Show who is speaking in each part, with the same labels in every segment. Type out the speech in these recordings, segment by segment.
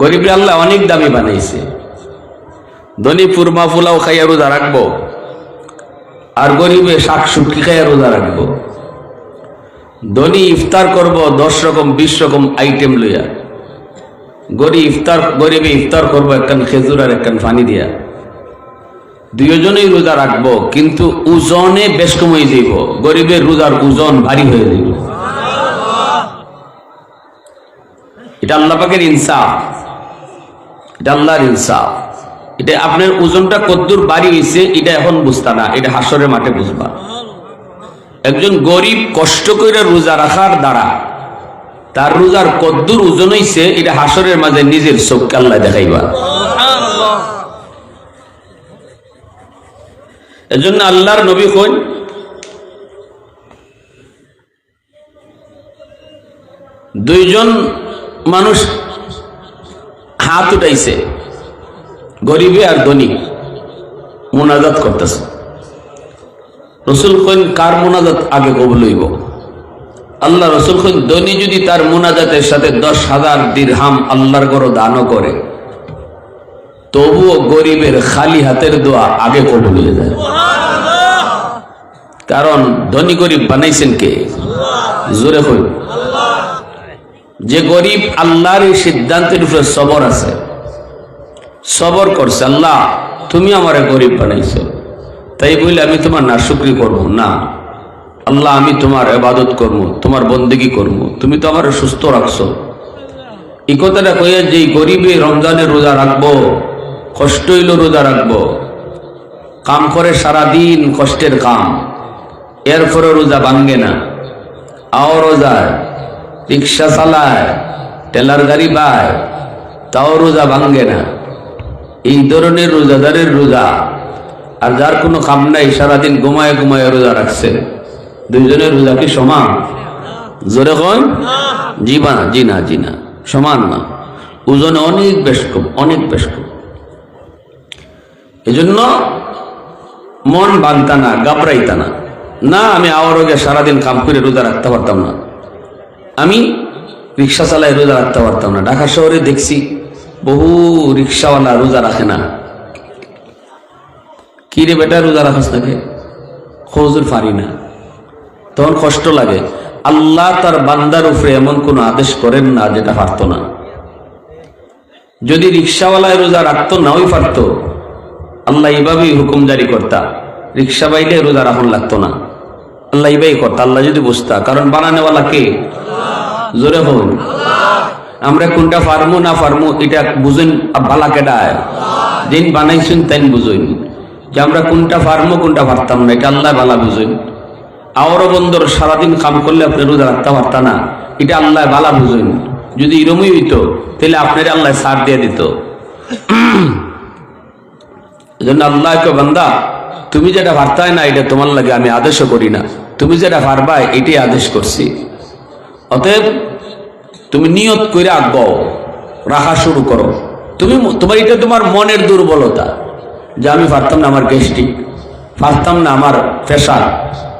Speaker 1: গরিবরে আল্লাহ অনেক দামি বানাইছে। ধনী ফুরমা ফুলাও খাইয়া রোজা রাখব। আর গরিবে শাক শুটকি খাইয়া রোজা রাখব। ধনী ইফতার করব, দশ রকম, বিশ রকম আইটেম লইয়া। গরিব ইফতার, গরিবে ইফতার করব একখান খেজুর আর একখান ফানি দিয়া। দুইজনেই রোজা রাখব, কিন্তু ওজনে বেশ কমই দিব। গরিবের রোজার ওজন ভারী হয়ে যাইব। এটা আল্লাহ পাকের ইনসাফ। এটা আল্লাহর ইনসাফ। এটা আপনার ওজনটা কদ্দুর বাড়ি হয়েছে এটা এখন বুঝতা না, এটা হাসরের মাঠে বুঝবা। একজন গরিব কষ্ট করে রোজা রাখার দ্বারা তার রোজার কদ্দুর ওজন হইছে, এটা হাসরের মাঝে নিজের চোখকে আল্লাহ দেখাইবা। এজন্য আল্লাহর নবী কই দুইজন মানুষ হাত উঠাইছে। গরিবে আর ধনী মোনাজাত করতেছে। রসুল কইন কার মোনাজাত আগে কবুল হইব? আল্লাহ রসুল কইন ধনী যদি তার মোনাজাতের সাথে দশ হাজার দিরহাম আল্লাহর গড় দানও করে তবুও গরিবের খালি হাতের দোয়া আগে কবুল হয়ে যায়। কারণ ধনী গরিব বানাইছেন কে? জোরে হইব যে গরিব আল্লাহর এই সিদ্ধান্তের উপরে সবর আছে, সবর করছে, আল্লাহ, তুমি আমারে গরিব বানাইছো, তাই বলে আমি তোমার নাশুকরি করব। না, আল্লাহ, আমি তোমার এবাদত করব, তোমার বন্দেগি করব, তুমি তো আমার সুস্থ রাখছো। এই কথাটা কইয়া যে গরিবে রমজানে রোজা রাখব, কষ্ট হইল রোজা রাখব, কাম করে সারাদিন কষ্টের কাম এরপরে রোজা ভাঙ্গে না, আও রোজায় রিক্সা চালায়, টেলার গাড়ি পায়, তাও রোজা ভাঙ্গে না। এই ধরনের রোজাদারের রোজা, আর যার কোনো কাম নাই, সারাদিন ঘুমায় ঘুমায় রোজা রাখছে। দুইজনের রোজা কি সমান? জোরে কন? জি না জি না জি না। সমান না। ওজনে অনেক বেশ কম অনেক বেশ কম এজন্য মন বানতা না গাবরাইতা না। না, আমি আওয়ারগে সারাদিন কাম করে রোজা রাখতে পারতাম না। আমি রিক্সা চালায় রোজা রাখতে পারতাম না। ঢাকা শহরে দেখছি বহু রিক্সাওয়ালা রোজা রাখে না। কি রে বেটা, রোজা রাখাস নাকি? খোঁজুর পারি না। তখন কষ্ট লাগে। আল্লাহ তার বান্দার উপরে এমন কোনো আদেশ করেন না যেটা পারতো না। যদি রিক্সাওয়ালায় রোজা রাখতো, নাওই পারতো। আল্লাহ এভাবেই হুকুম জারি করতা। রিক্সা বাইলে রোজা রাখুন লাগতো না। আল্লাহ এইভাবেই করতা আল্লাহ যদি বুঝতা। কারণ বানানেওয়ালা কে? জোরে হন। আমরা কোনটা ফার্মু না ফার্মু, এটা বুঝেন বালা কেডায় যেন বানাইছেন তাই বুঝইন যে আমরা কোনটা ফার্মু, কোনটা পারতাম না, এটা আল্লাহ বালা বুঝইন আওয়ারও বন্দর সারাদিন কাম করলে আপনি রোজা রাখতে পারতা না, এটা আল্লাহ বালা বুঝইন যদি এরমই হইতো, তাহলে আপনার আল্লাহ সার দিয়ে দিত। এজন্য আল্লাহকে বান্দা তুমি যেটা পারতাই না এটা তোমার লাগে আমি আদেশও করি না তুমি যেটা পারবা এটাই আদেশ করছি অতএব তুমি নিয়ত করে আঁকবাও রাখা শুরু করো তুমি তোমার এটা তোমার মনের দুর্বলতা যে আমি পারতাম না আমার গ্যাস্ট্রিক পারতাম না আমার প্রেশার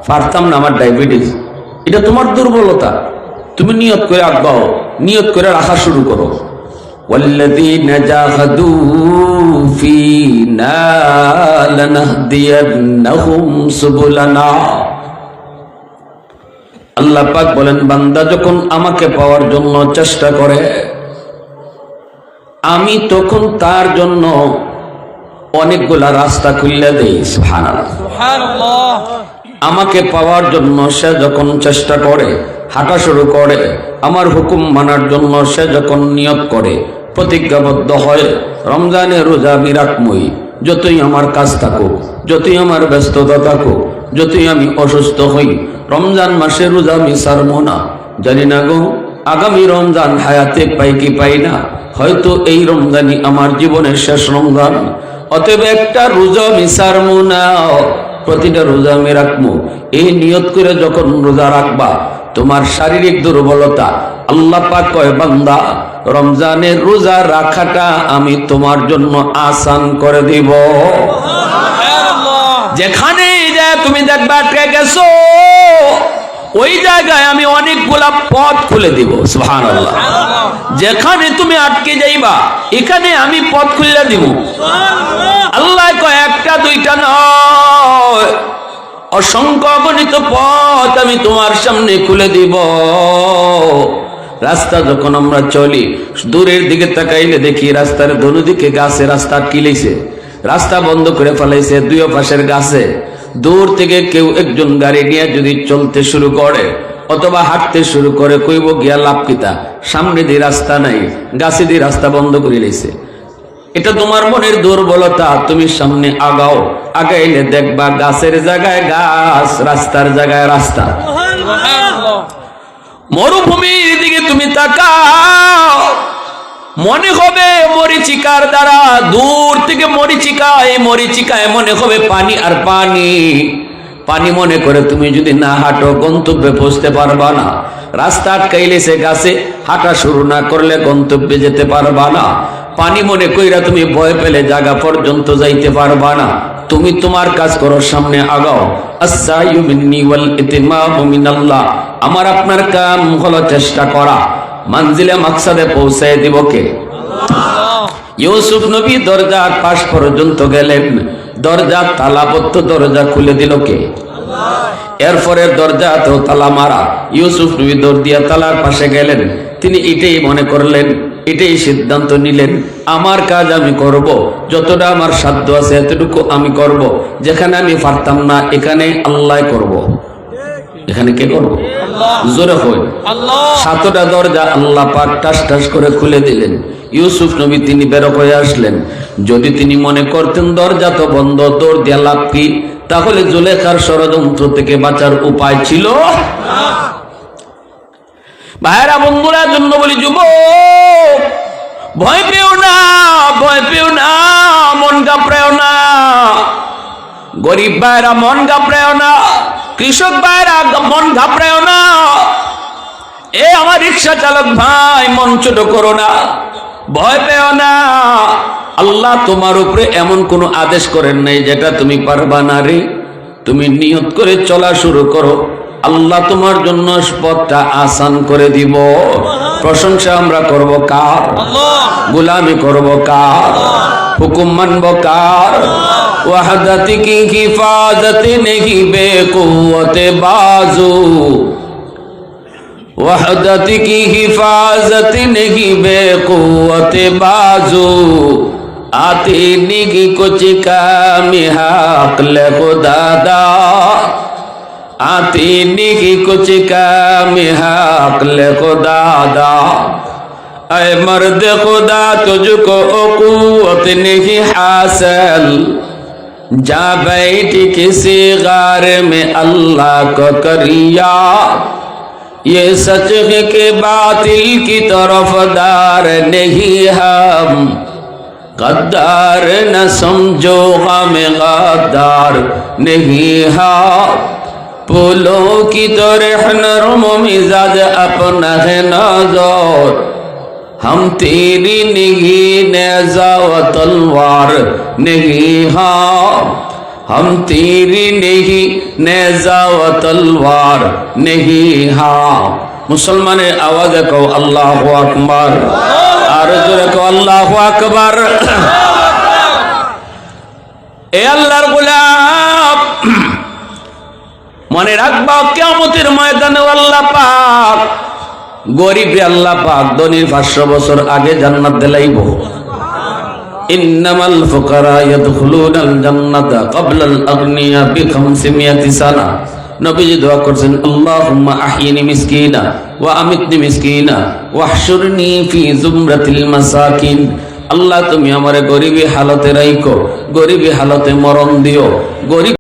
Speaker 1: পারতাম না আমার ডায়াবেটিস এটা তোমার দুর্বলতা তুমি নিয়ত করে আঁকবাও নিয়ত করে রাখা শুরু করো والذين جاهدوا فينا لنهدينهم سبلنا আল্লাহ পাক বলেন বান্দা যখন আমাকে পাওয়ার জন্য চেষ্টা করে আমি তখন তার জন্য অনেকগুলা রাস্তা খুললে দেই আমাকে পাওয়ার জন্য সে যখন চেষ্টা করে হাঁটা শুরু করে আমার হুকুম মানার জন্য সে যখন নিয়োগ করে প্রতিজ্ঞাবদ্ধ হয় রমজানে রোজা রাখমই যতই আমার কাজ থাকুক, যতই আমার ব্যস্ততা থাকুক, যতই আমি অসুস্থ হই, রমজান মাসে রোজা আমি সারবো না। জানি না গো, আগামী রমজান হায়াতে পাই কি পাই না? হয়তো এই রমজানই আমার জীবনের শেষ রমজান। অতএব একটা রোজা আমি সারবো না। প্রতিটা রোজা আমি রাখব। এই নিয়ত করে যখন রোজা রাখবা, তোমার শারীরিক দুর্বলতা আল্লাহ পাক কয়, বান্দা রমজানের রোজা রাখাটা আমি তোমার জন্য আসান করে দিব। যেখানে যা তুমি দেখবা আটকে গেছো ওই জায়গায় আমি অনেকগুলা পথ খুলে দিব সুবহানাল্লাহ। যেখানে তুমি আটকে যাইবা এখানে আমি পথ খুলে দিব। আল্লাহ কয় একটা দুইটা নয়। অসংখ্য গণিত পথ আমি তোমার সামনে খুলে দিব। রাস্তা যখন আমরা চলি, দূরের দিকে তাকাইলে দেখি রাস্তার দিকে গাছে রাস্তা কিলেছে রাস্তা বন্ধ করে ফেলাইছে দুই পাশের গাছে। দূর থেকে কেউ একজন গাড়ি নিয়ে যদি চলতে শুরু করে অথবা হাঁটতে শুরু করে, কইব, গিয়া লাভ কিতা সামনে দিয়ে রাস্তা নাই, গাছে দিয়ে রাস্তা বন্ধ করে লাইছে এটা তোমার মনের দুর্বলতা, তুমি সামনে আগাও। আগাইলে দেখবা গাছের জায়গায় গাছ, রাস্তার জায়গায় রাস্তা। মরুভূমির দিকে তুমি তাকাও। মনে হবে মরিচিকার দ্বারা, দূর থেকে মরিচিকা, এই মরিচিকায় মনে হবে পানি আর পানি। পানি মনে করে তুমি যদি না হাঁটো, গন্তব্যে পৌঁছতে পারবা না। রাস্তা আটকাইলে সে গাছে হাঁটা শুরু না করলে গন্তব্যে যেতে পারবা না। পানি মনে কইরা তুমি ভয় পেলে জায়গা পর্যন্ত যাইতে পারবা না। তুমি তোমার কাজ করো সামনে আগাও। আসাইয়ু আমার আপনার কাম হলো চেষ্টা করা। মানজিলে মাকসাদে পৌঁছায় দিব কে? ইউসুফ নবী দরজার পাশ পর্যন্ত গেলেন। দরজা তালাবদ্ধ দরজা খুলে দিল কে? এরপরে দরজা তো তালা মারা। ইউসুফ নবী দরদিয়া তালার পাশে গেলেন। তিনি এটাই মনে করলেন, এটাই সিদ্ধান্ত নিলেন, আমার কাজ আমি করব, যতটা আমার সাধ্য আছে এতটুকু আমি করব, যেখানে আমি পারতাম না, এখানে আল্লাহ করব। এখানে কে করব? জোরে সাতটা দরজা আল্লাহ পাক টাস টাস করে খুলে দিলেন। ইউসুফ নবী তিনি বেরো হয়ে আসলেন। যদি তিনি মনে করতেন দরজা তো বন্ধ দৌড় দিয়া লাভ কি? তাহলে জুলেখার ষড়যন্ত্র থেকে বাঁচার উপায় ছিল? ভাইরা বন্ধুরা জন্য বলি যুব ভয় পেও না ভয় পেও না মন কাপড়েও না। গরিব ভাইরা মন ঘাপড়েও না। কৃষক ভাইরা মন ঘাপড়েও না। এ আমার রিক্সা চালক ভাই মন ছোট করো না। ভয় পেও না। আল্লাহ তোমার উপরে এমন কোনো আদেশ করেন নাই যেটা তুমি পারবা না রে। তুমি নিয়ত করে চলা শুরু করো। আল্লাহ তোমার জন্য পথটা আসান করে দিব। প্রশংসা আমরা করব কার? গুলামি করব কার? হুকুম মানব কার? وحدت کی حفاظت نہیں بے قوت بازو وحدت کی حفاظت نہیں بے قوت بازو آتی نگی کچھ کام حق لے دادا آتی نگی کچھ کام حق لے دادا اے مرد خدا تجھ کو قوت نہیں حاصل جا بیٹھ کسی غار میں اللہ کو کریا۔ یہ سچ کے باطل کی طرف دار نہیں ہم۔ قدار نہ سمجھو غم غدار نہیں ہاں پھولوں کی طرح نرم مزاج اپنا ہے نازور۔ ہم تیری نگی نیزا و تلوار نگی ہاں ہم تیری نہیں نیزا و تلوار نہیں ہاں مسلمانیں آواز کو اللہ اکبر আরজুরে কো আল্লাহু আকবার এ আল্লাহর গোলাম মনে রাখবা কিয়ামতের ময়দানে আল্লাহ পাক গরিব আল্লাহ পাক ধনির পাঁচশো বছর আগে জান্নাত দিলাইব। ইন্নামাল ফুকারা আগনিয়া বি 500 সানা। নবীজি দোয়া করছেন, আল্লাহুম্মা মিসকিনা ওয়া আমিতনি মিসকিনা ওয়াহশুরনি ফি জুমরাতিল মাসাকিন। আল্লাহ তুমি আমারে গরিবী হালতে রাইকো গরিবী হালতে মরণ দিও। গরিব